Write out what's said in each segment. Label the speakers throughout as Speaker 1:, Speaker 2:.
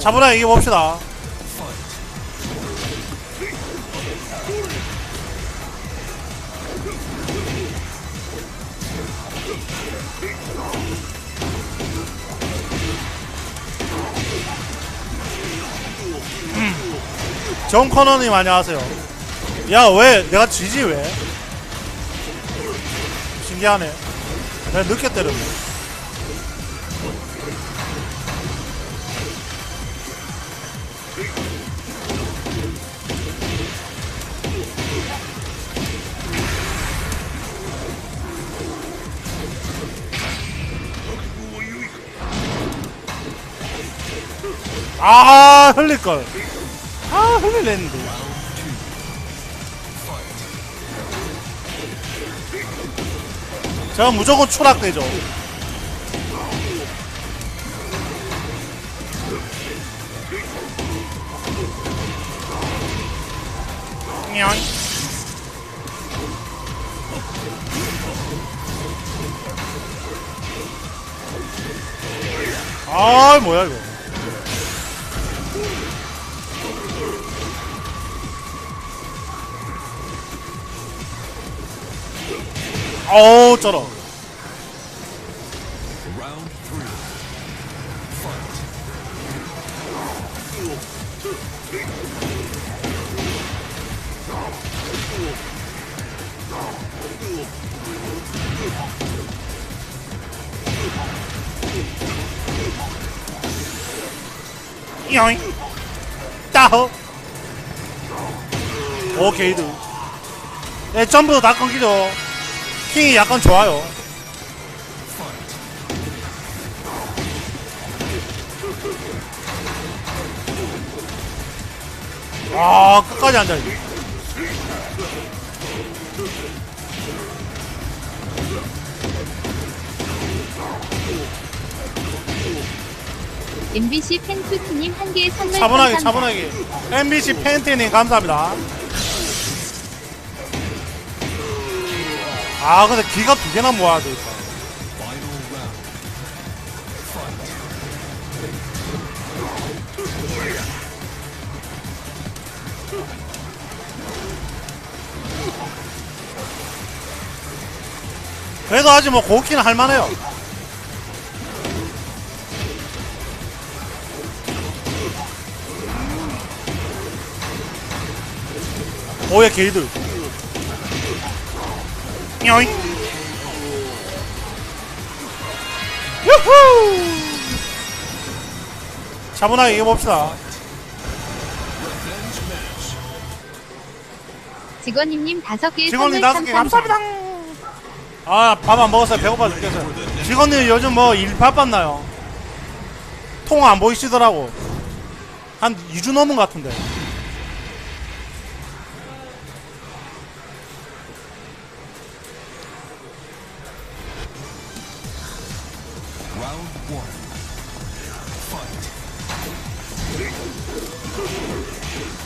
Speaker 1: 차분하게 이겨봅시다. 음. 정 커너님 안녕하세요. 야 왜 내가 지지 왜? 신기하네. 내가 늦게 때렸네. 아 흘릴걸. 아 흘릴랬는데. 제가 무조건 추락되죠. 냥. 아 뭐야 이거 어우 쩔어. 요잉 따호 오 게이드. 네 점프 다 끊기죠 킹이 약간 좋아요. 아 끝까지 앉아 있네
Speaker 2: MBC 팬투트님 한 개의 선물
Speaker 1: 차분하게
Speaker 2: 감사합니다.
Speaker 1: 차분하게. MBC 팬티님 감사합니다 아 근데 기가 두 개나 모아야
Speaker 3: round. Fight.
Speaker 1: 그래도 아직 뭐 고키는 할만해요 오예 게이드 요잉 유후 차분하게 이겨봅시다.
Speaker 2: 직원님님 다섯 개의
Speaker 1: 직원님 다섯 개.
Speaker 2: 감사합니다
Speaker 1: 아 밥 안 먹었어요 배고파 죽겠어요 직원님 요즘 뭐 일 바빴나요? 통 안 보이시더라고 한 2주 넘은 것 같은데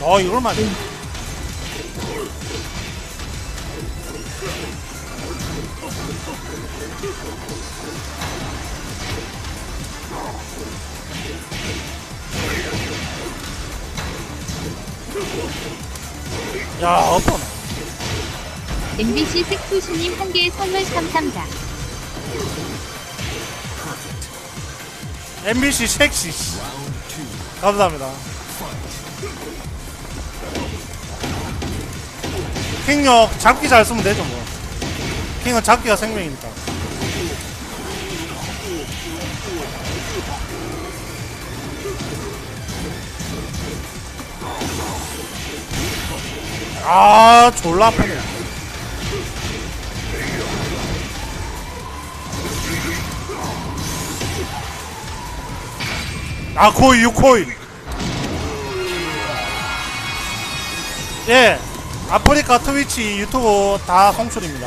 Speaker 1: 어 이걸 맞네 야 엎어나
Speaker 2: MBC 색투시님 한 개의 선물 감사합니다.
Speaker 1: MBC 섹시. 감사합니다. 킹력 잡기 잘 쓰면 되죠 뭐 킹은 잡기가 생명이니까 아 졸라 아프네 아 코이 6코이. 예. 아프리카 트위치 유튜브 다 송출입니다.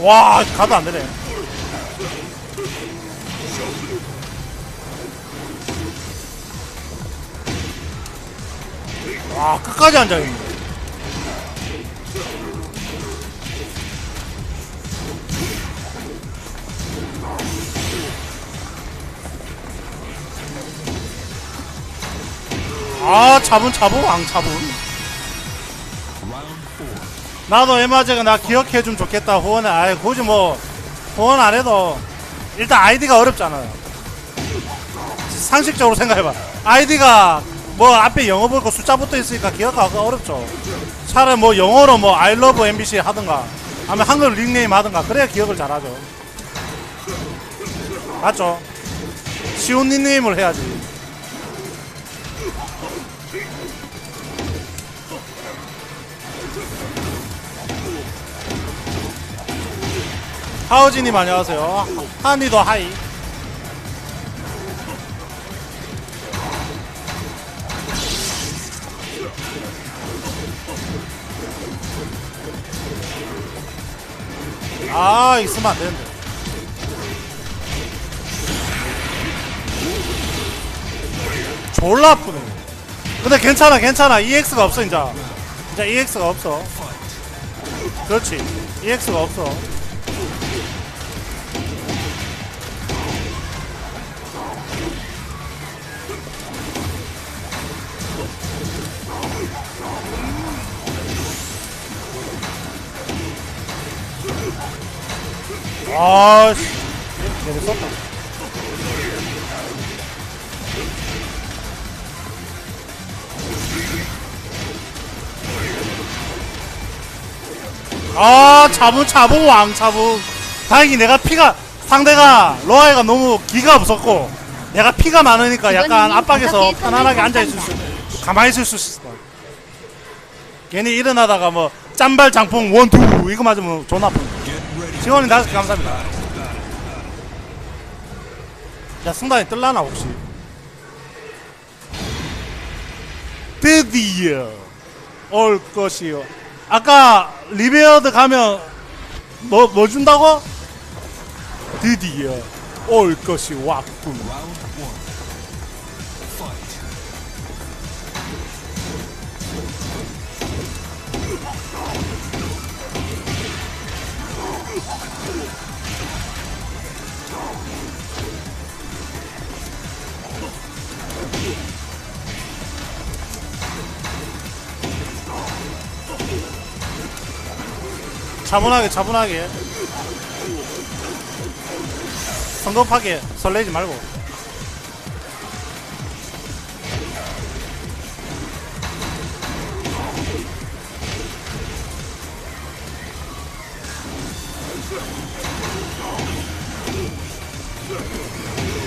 Speaker 1: 와 가도 안 되네 와 끝까지 앉아있네. 아 차분차분 왕차분.
Speaker 3: Round four.
Speaker 1: 나도 에마제가 나 기억해주면 좋겠다. 후원해 아이 굳이 뭐 후원 안 해도 일단 아이디가 어렵잖아요. 상식적으로 생각해봐. 아이디가 뭐 앞에 영어 볼거 숫자 붙어 있으니까 기억하기가 어렵죠. 차라리 뭐 영어로 뭐 I love MBC 하든가 아니면 한글 닉네임 하든가 그래야 기억을 잘하죠. 맞죠? 쉬운 닉네임을 해야지. 하우지님 안녕하세요. 한이도 하이 아 있으면 안 되는데. 졸라 아프네. 근데 괜찮아 괜찮아. EX가 없어 이제. 이제 EX가 없어. 그렇지. EX가 없어 아씨. 얘네 썼다 아 차분 차분 왕 차분 다행히 내가 피가 상대가 로아이가 너무 기가 없었고 내가 피가 많으니까 약간 압박에서 편안하게 앉아있을 수 가만히 있을 수 있어 괜히 일어나다가 뭐 짬발 장풍 원투 이거 맞으면 존나
Speaker 3: ready.
Speaker 1: 지원이 다섯 개 감사합니다. 야, 승단이 뜰라나, 혹시? 드디어 올 것이요. 아까 리베어드 가면 뭐, 뭐 준다고? 드디어 올 것이 왔군. 차분하게, 차분하게. 성급하게 설레지 말고.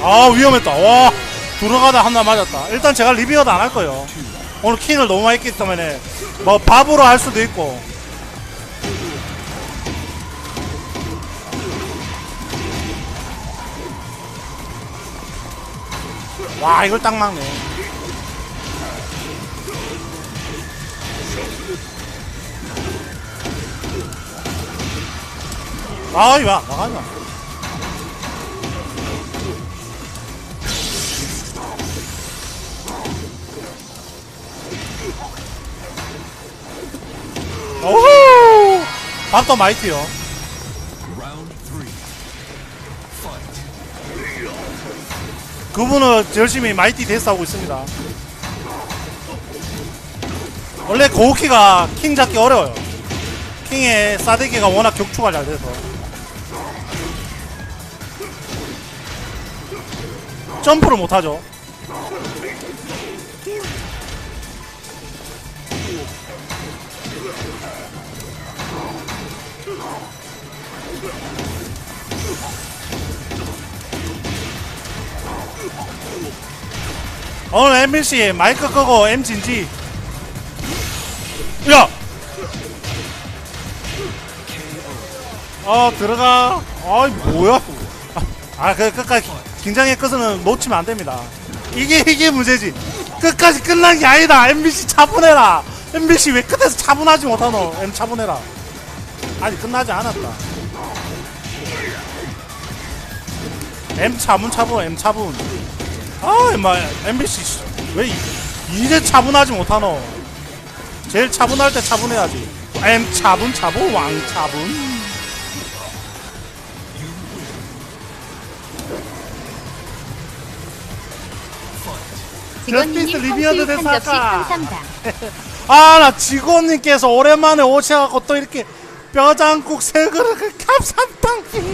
Speaker 1: 아 위험했다. 와 들어가다 하나 맞았다. 일단 제가 리뷰어도 안 할 거예요. 오늘 킹을 너무 많이 했기 때문에 뭐 밥으로 할 수도 있고. 와 이걸 딱 막네. 아이 와 나가자 밥도 마이트요. 그분은 열심히 마이티 데스 하고 있습니다. 원래 고우키가 킹 잡기 어려워요. 킹의 싸대기가 워낙 격추가 잘 돼서. 점프를 못하죠. 오늘 MBC 마이크 끄고 M 진지. 야! 어 들어가. 아이 뭐야? 아그 끝까지 긴장의 끝은 놓치면 안 됩니다. 이게 이게 문제지. 끝까지 끝난 게 아니다. MBC 차분해라. MBC 왜 끝에서 차분하지 못하노? M 차분해라. 아직 끝나지 않았다. M 차분 차분 M 차분. 아, 임마, MBC, 씨, 왜 이- 이제 차분하지 못하노? 제일 차분할 때 차분해야지 M 차분 차분 왕 차분 저스티스
Speaker 2: 접시
Speaker 1: 대사가.
Speaker 2: 감사합니다.
Speaker 1: 아나 직원님께서 오랜만에 오셔갖고 또 이렇게 뼈장국 세 그릇 감사합니다